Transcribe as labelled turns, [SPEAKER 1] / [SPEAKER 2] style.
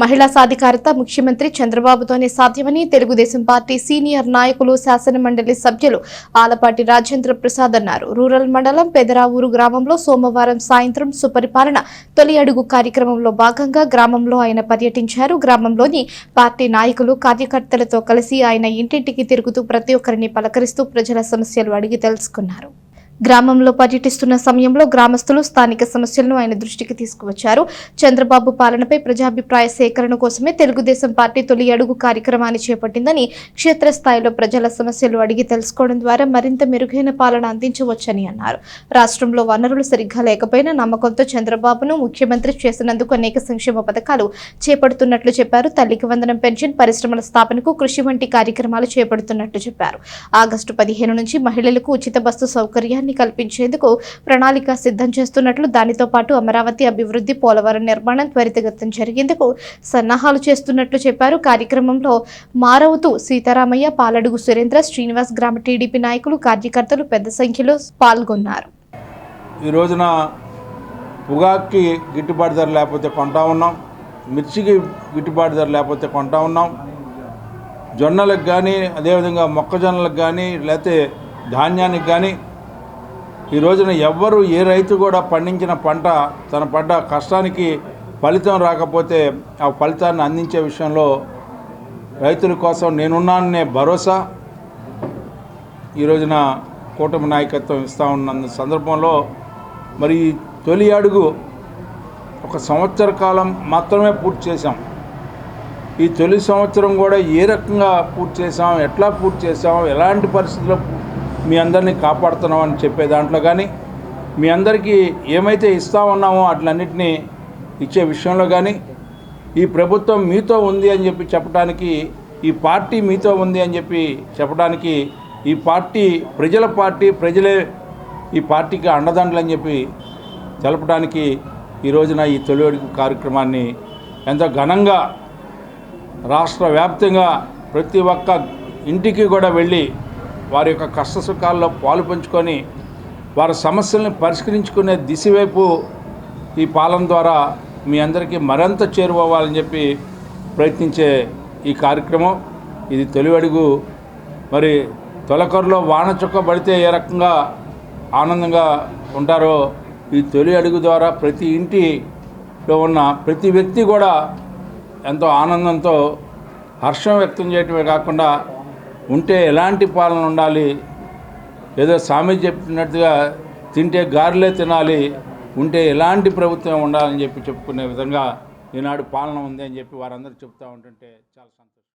[SPEAKER 1] మహిళా సాధికారత ముఖ్యమంత్రి చంద్రబాబుతోనే సాధ్యమని తెలుగుదేశం పార్టీ సీనియర్ నాయకులు శాసనమండలి సభ్యులు ఆలపాటి రాజేంద్ర ప్రసాద్ అన్నారు. రూరల్ మండలం పెదరావూరు గ్రామంలో సోమవారం సాయంత్రం సుపరిపాలన తొలి అడుగు కార్యక్రమంలో భాగంగా గ్రామంలో ఆయన పర్యటించారు. గ్రామంలోని పార్టీ నాయకులు కార్యకర్తలతో కలిసి ఆయన ఇంటింటికి తిరుగుతూ ప్రతి ఒక్కరిని పలకరిస్తూ ప్రజల సమస్యలు అడిగి తెలుసుకున్నారు. గ్రామంలో పర్యటిస్తున్న సమయంలో గ్రామస్తులు స్థానిక సమస్యలను ఆయన దృష్టికి తీసుకువచ్చారు. చంద్రబాబు పాలనపై ప్రజాభిప్రాయ సేకరణ కోసమే తెలుగుదేశం పార్టీ తొలి అడుగు కార్యక్రమాన్ని చేపట్టిందని క్షేత్రస్థాయిలో ప్రజల సమస్యలు అడిగి తెలుసుకోవడం ద్వారా మరింత మెరుగైన పాలన అందించవచ్చని అన్నారు. రాష్ట్రంలో వనరులు సరిగ్గా లేకపోయినా నమ్మకంతో చంద్రబాబును ముఖ్యమంత్రి చేసినందుకు అనేక సంక్షేమ పథకాలు చేపడుతున్నట్లు చెప్పారు. తల్లికి వందనం పెన్షన్ పరిశ్రమల స్థాపనకు కృషి వంటి కార్యక్రమాలు చేపడుతున్నట్లు చెప్పారు. ఆగస్టు పదిహేను నుంచి మహిళలకు ఉచిత బస్సు సౌకర్యాన్ని కల్పించేందుకు ప్రణాళిక సిద్ధం చేస్తున్నట్లు దానితో పాటు అమరావతి అభివృద్ధి పోలవరం నిర్మాణం త్వరితగతం జరిగేందుకు సన్నాహాలు చేస్తున్నట్లు చెప్పారు. కార్యక్రమంలో మారవుతూ సీతారామయ్య పాలడుగు సురేంద్ర శ్రీనివాస్ గ్రామ టీడీపీ నాయకులు కార్యకర్తలు పెద్ద సంఖ్యలో పాల్గొన్నారు.
[SPEAKER 2] ఈ రోజున పొగాక్కి గిట్టుబాటు ధర లేకపోతే కొంటా ఉన్నాం. మిర్చికి గిట్టుబాటు ధర లేకపోతే కొంటా ఉన్నాం. జొన్నలకు కానీ అదేవిధంగా మొక్కజొన్నలకు కానీ లేకపోతే ధాన్యానికి కానీ ఈ రోజున ఎవ్వరు ఏ రైతు కూడా పండించిన పంట తన పడ్డ కష్టానికి ఫలితం రాకపోతే ఆ ఫలితాన్ని అందించే విషయంలో రైతుల కోసం నేనున్నాననే భరోసా ఈ రోజున కూటమి నాయకత్వం ఇస్తూ ఉన్న సందర్భంలో మరి తొలి అడుగు ఒక సంవత్సర కాలం మాత్రమే పూర్తి చేశాం. ఈ తొలి సంవత్సరం కూడా ఏ రకంగా పూర్తి చేసాం ఎట్లా పూర్తి చేసాం ఎలాంటి పరిస్థితుల్లో మీ అందరినీ కాపాడుతున్నాం అని చెప్పే దాంట్లో కానీ మీ అందరికీ ఏమైతే ఇస్తా ఉన్నామో అట్లన్నింటినీ ఇచ్చే విషయంలో కానీ ఈ ప్రభుత్వం మీతో ఉంది అని చెప్పి చెప్పడానికి ఈ పార్టీ మీతో ఉంది అని చెప్పి చెప్పడానికి ఈ పార్టీ ప్రజల పార్టీ ప్రజలే ఈ పార్టీకి అండదండలు అని చెప్పి తెలపడానికి ఈ రోజున ఈ తొలి అడుగు కార్యక్రమాన్ని ఎంతో ఘనంగా రాష్ట్ర వ్యాప్తంగా ప్రతి ఒక్క ఇంటికి కూడా వెళ్ళి వారి యొక్క కష్ట సుఖాల్లో పాలు పంచుకొని వారి సమస్యల్ని పరిష్కరించుకునే దిశవైపు ఈ పాలన ద్వారా మీ అందరికీ మరింత చేరువవ్వాలని చెప్పి ప్రయత్నించే ఈ కార్యక్రమం. ఇది తొలి అడుగు. మరి తొలకరులో వాన చుక్క పడితే ఏ రకంగా ఆనందంగా ఉంటారో ఈ తొలి అడుగు ద్వారా ప్రతి ఇంటిలో ఉన్న ప్రతి వ్యక్తి కూడా ఎంతో ఆనందంతో హర్షం వ్యక్తం చేయటమే కాకుండా ఉంటే ఎలాంటి పాలన ఉండాలి? ఏదో స్వామి చెప్పినట్టుగా తింటే గారెలే తినాలి ఉంటే ఎలాంటి ప్రభుత్వం ఉండాలని చెప్పి చెప్పుకునే విధంగా ఈనాడు పాలన ఉంది అని చెప్పి వారందరూ చెప్తూ ఉంటుంటే చాలా సంతోషం.